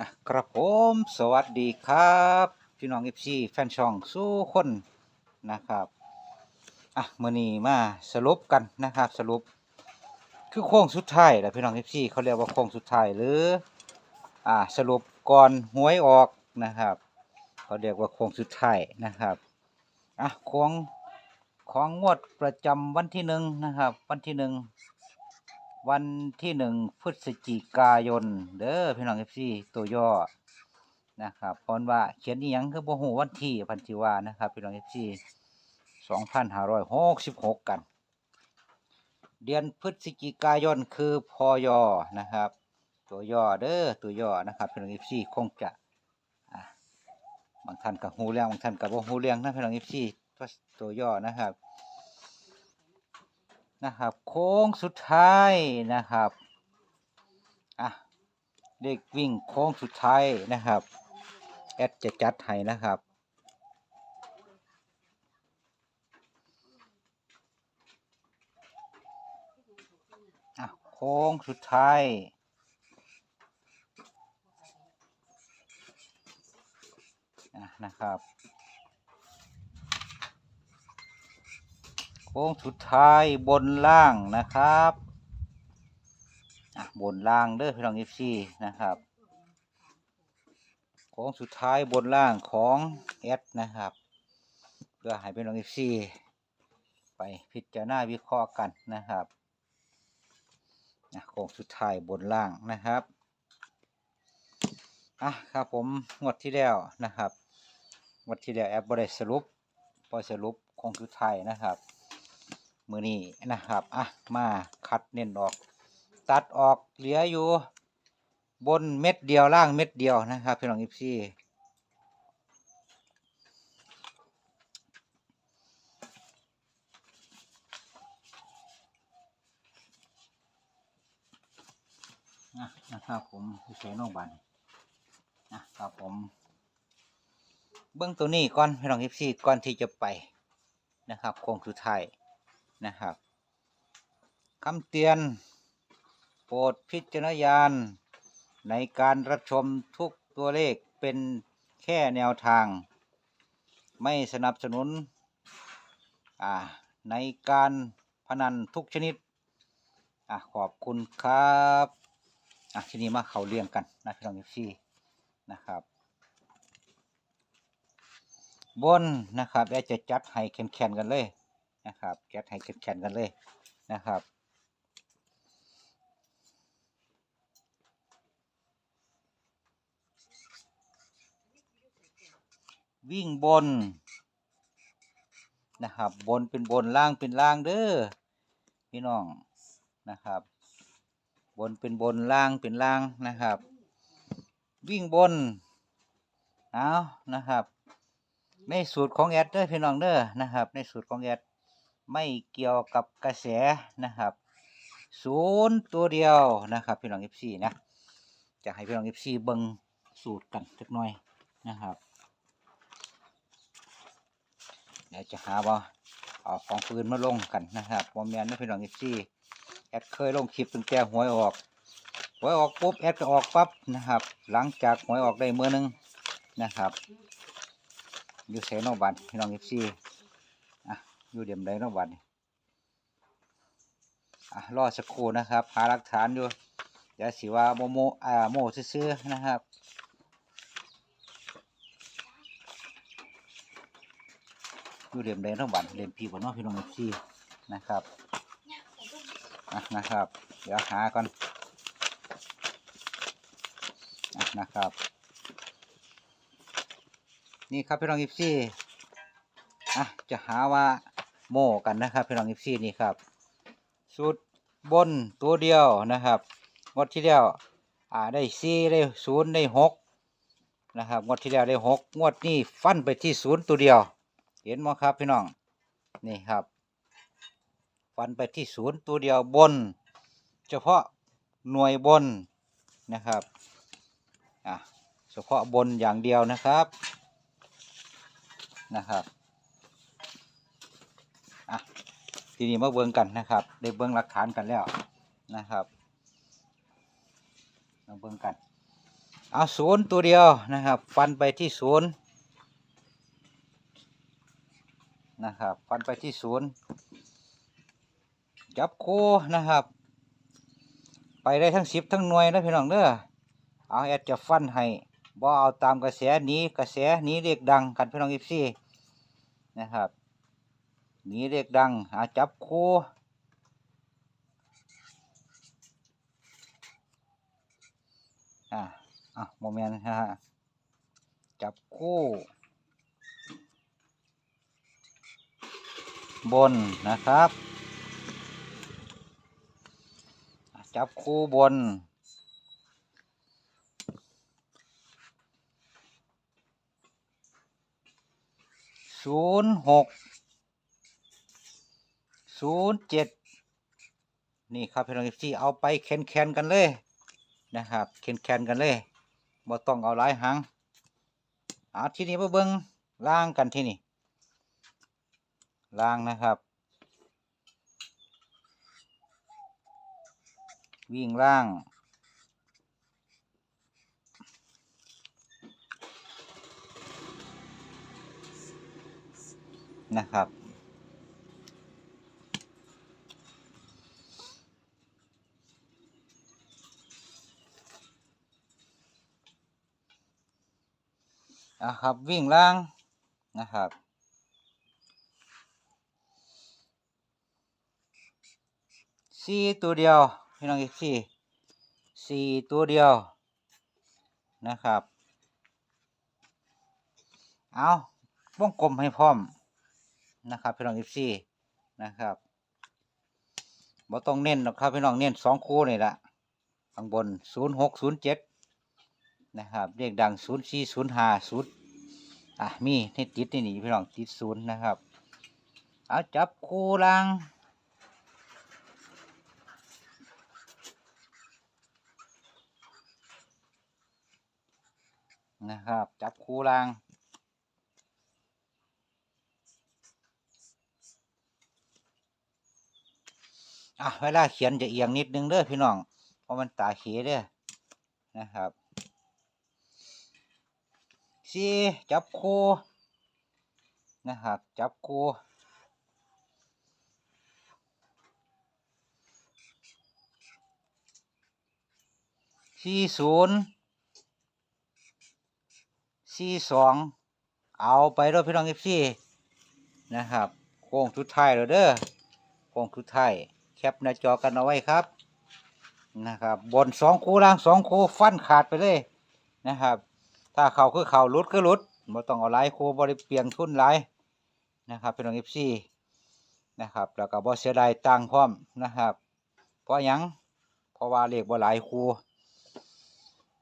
อะครับผมสวัสดีครับ พี่น้องเอฟซีแฟนช่องสู้คนนะครับอะมื่อนี้มาสรุปกันนะครับสรุป คือโค้งสุดท้ายแหละพี่น้องเอฟซีเขาเรียกว่าโค้งสุดท้ายหรืออ่าสรุปก่อนหวยออกนะครับ เขาเรียกว่าโค้งสุดท้ายนะครับอะของของงวดประจำวันที่หนึ่งนะครับ วันที่หนึ่ง วันที่หนึ่งพฤศจิกายน เด้อพี่น้องเอฟซีตัวย่อนะครับเพราะว่าเขียนอีหยังคือบ่ฮู้วันที่พันธิวานะครับพี่น้องเอฟซีสองพันห้าร้อยหกสิบหกกัน เดือนพฤศจิกายนคือพอยอนะครับ ตัวย่อเด้อตัวย่อนะครับพี่น้องเอฟซีคงจะบางท่านกับฮู้เรื่องบางท่านกับบ่ฮู้เรื่องนะพี่น้องเอฟซีตัวย่อนะครับ นะครับ โค้งสุดท้ายนะครับอะเด็กวิ่งโค้งสุดท้ายนะครับแอดจะจัดให้นะครับอะโค้งสุดท้ายนะครับ ค้งสุดท้ายบนล่างนะครับบนล่างเด้อพี่น้องเอฟซีนะครับโค้งสุดท้ายบนล่างของแอดนะครับ เพื่อให้พี่น้องเอฟซีไปพิจารณาวิเคราะห์กันนะครับอะโค้งสุดท้ายบนล่างนะครับอะครับผมงวดที่แล้วนะครับงวดที่แล้วแอปบริสรุปพอสรุปโค้งสุดท้ายนะครับ มือนี้นะครับ อะ มาคัดเน้นออก ตัดออกเหลืออยู่ บนเม็ดเดียวล่างเม็ดเดียวนะครับพี่น้องอิฟซี่นะนะครับผมใช้นอกบันนะครับผม เบื้องตัวนี้ก่อนพี่น้องอิฟซี่ก่อนที่จะไปนะครับโค้งสุดท้าย นะครับคำเตือน โปรดพิจารณญาณ ในการรับชมทุกตัวเลขเป็นแค่แนวทาง ไม่สนับสนุนในการพนันทุกชนิดอขอบคุณครับทีนี้มาเขาเรียงกันนะพี่น้องเอฟซีนะครับ บนนะครับแอจะจัดให้แข็งๆกันเลย นะครับแก๊สให้แข็งกันเลยนะครับวิ่งบนนะครับ บนเป็นบนล่างเป็นล่างเด้อพี่น้องนะครับ บนเป็นบนล่างเป็นล่างนะครับ วิ่งบนเอานะครับ ในสูตรของแอดเด้อพี่น้องเด้อนะครับ ในสูตรของแอด ไม่เกี่ยวกับกระแสนะครับศูนย์ตัวเดียวนะครับพี่น้องเอฟซีนะจะให้พี่น้องเอฟซีเบิ่งสูตรกันสักหน่อยนะครับเดี๋ยวจะหาว่าเอาของปืนมาลงกันนะครับบอมแมนนะพี่น้องเอฟซีแอดเคยลงคลิปตั้งแต่หวยออกหวยออกปุ๊บแอดก็ออกปั๊บนะครับ หลังจากหวยออกได้เมื่อนึงนะครับ อยู่เซโนบันพี่น้องเอฟซี อยู่เดียมใดเนาะบันอะรอสักครู่นะครับ หาหลักฐานอยู่อย่าสิว่าโมโมอ่าโมซื้อๆนะครับอยู่เดียมใดเนาะบัดเรียมพี่บ่เนาะพี่น้องพี่นะครับอะนะครับ เดี๋ยวหาก่อนนะครับ นี่ครับพี่น้องพี่อะจะหาว่า โม่กันนะครับพี่น้องอิฟซีนี่ครับสูตรบนตัวเดียวนะครับงวดที่แล้วอ่าได้สี่ได้ศูนย์ได้หกนะครับงวดที่แล้วได้หกงวดนี้ฟันไปที่ศูนย์ตัวเดียว เห็นมั้ครับพี่น้องนี่ครับ ฟันไปที่ศูนย์ตัวเดียวบน เฉพาะหน่วยบนนะครับอะเฉพาะบนอย่างเดียวนะครับนะครับ อะ ทีนี้มาเบิ่งกันนะครับ ได้เบิ่งหลักฐานกันแล้วนะครับมาเบิ่งกัน เอาศูนย์ตัวเดียวนะครับ ฟันไปที่ศูนย์นะครับ ฟันไปที่ศูนย์จับคู่นะครับ ไปได้ทั้งสิบทั้งหน่วยนะพี่น้องเด้อเอาแอดจะฟันให้บ่เอาตามกระแสนี้กระแสนี้เรียกดังกันพี่น้องอีซี่นะครับ หนีเรียกดังหาจับคู่อะอะโมเมนต์ฮะจับคู่ บนนะครับ จับคู่บนศูนย์หก ศูนย์เจ็ดนี่ครับพี่น้องเอฟซีเอาไปแคนแคนกันเลยนะครับแคนแคนกันเลยบ่ต้องเอาหลายหางเอาที่นี่มาเบิ้งล่างกันที่นี่ล่างนะครับ วิ่งล่างนะครับ นะครับ วิ่งล่างนะครับสี่ตัวเดียวพี่น้องอีกสี่สี่ตัวเดียวนะครับ เอาวงกลมให้พร้อมนะครับพี่น้องอีกสี่นะครับบ่ต้องเน้นหรอกครับพี่น้องเน้นสองคู่นี่แหละข้างบนศูนย์หกศูนย์เจ็ด นะครับเรียกดังศูนย์สี่ศูนย์ห้าศูนย์อะมีที่ติดนี่นี่พี่น้องติดศูนย์นะครับ เอาจับคู่ลังนะครับ จับคู่ลังอะเวลาเขียนจะเอียงนิดนึงเด้อพี่น้องเพราะมันตาเขเด้อนะครับ สี่จับคู่นะครับจับคู่สี่ศูนย์สี่สองเอาไปด้วยพี่น้องเอฟซีนะครับโค้งทุดท้ายแล้วเด้อโค้งทุดท้ายแคปหน้าจอกันเอาไว้ครับนะครับบนสองคู่ล่างสองคู่ฟันขาดไปเลยนะครับ ถ้าเขาคือเขาลุดคือลุดบ่ต้องเอาหลายครูบ่ได้เปลี่ยงทุนหลายนะครับพี่น้อง FC นะครับ แล้วก็บ่เสียดายตังค์พร้อมนะครับ เพราะหยังเพราะว่าเลขบ่หลายครู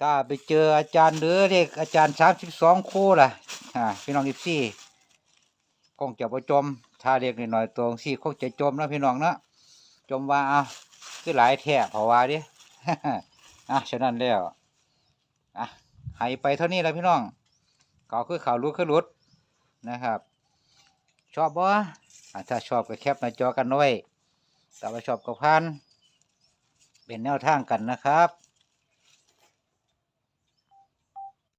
ถ้าไปเจออาจารย์หรือเลขอาจารย์32ครูล่ะอ่าพี่น้อง FC คงจะบ่จมถ้าเลขนิดหน่อยตัวซี่คงจะจมนะพี่น้องเนาะจมว่าอะคือหลายแท้เพราะว่าดิอะฉะนั้นแล้วอะ หายไปเท่านี้แล้วพี่น้องเขาคือเขารู้คือรุดนะครับ ชอบบ่อะถ้าชอบก็แคปหน้าจอกันไว้แต่ว่าชอบก็พันเป็นแนวทางกันนะครับ